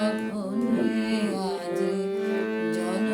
সকলে আজি জয়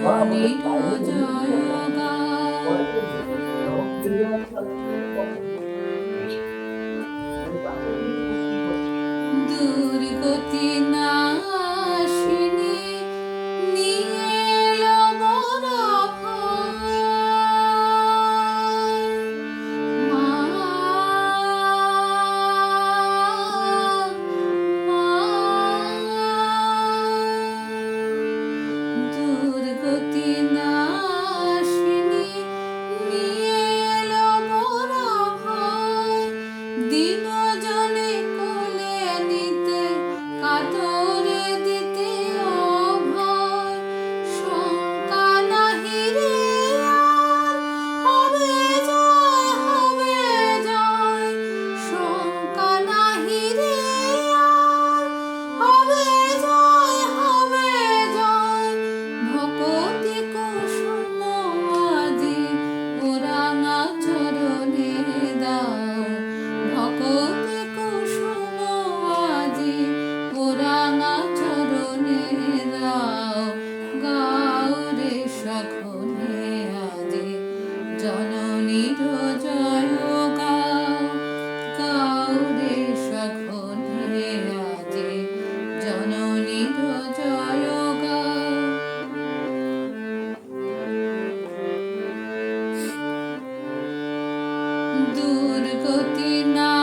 দুর্গতি নাশিনী